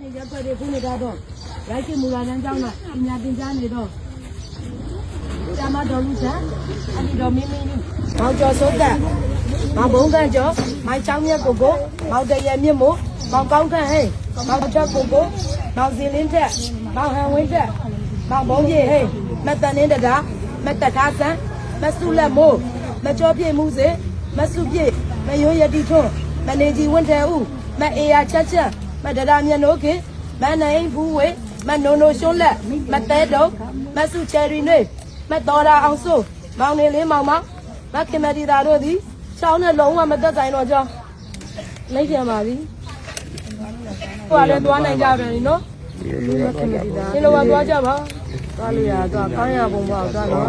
နေရက်ွက်တွေခုနေတော့ရိုက်ချင်မူလာတန်းကျောင်းတော့ပညာသင်ကြားနေတော့ကျမတော်လူဆန်အဒီတော်မင်းမင်းမောင်ကျော်စိုးတက်မောင်ဘုံကန်ကျော်မိုင်ချောင်းမြတ်ကိုကိုမောင်တရမြင့်မို့မောင်ကောင်းခန့်ဟဲ့မောင်ချက်ကိုကိုမောင်စင်လင်းတက်မောင်ဟန်ဝင်းတက်မောင်ဘုံကြီးဟဲ့မတ်တန်င်းတတာမတ်တထားဆန်းမဆုလက်မိုးမကျော်ပြည့်မှုစေမဆုပြည့်မယိုးရတိထွန်းမနေကြီးဝင်းတဲဦးမအေယာချက်ချက် မဒဒါမြတ်နိုးခင်မနိုင်ဘူးဝေမနိုနိုရှွန်းလက်မတဲတော့မဆုချယ်ရီနွေမတော်တာအောင်စိုးမောင်နေလေးမောင်မောင်မခင်မတီတာတို့သည်ချောင်းနဲ့လုံးဝမသက်ဆိုင်တော့ကြောင်းလိုက်ပြန်ပါပြီဟိုကလည်းသွားနိုင်ကြတယ်နော်ဒီလိုပါသွားကြပါသွားလို့ရသွားကောင်းရပုံပါသွားတော့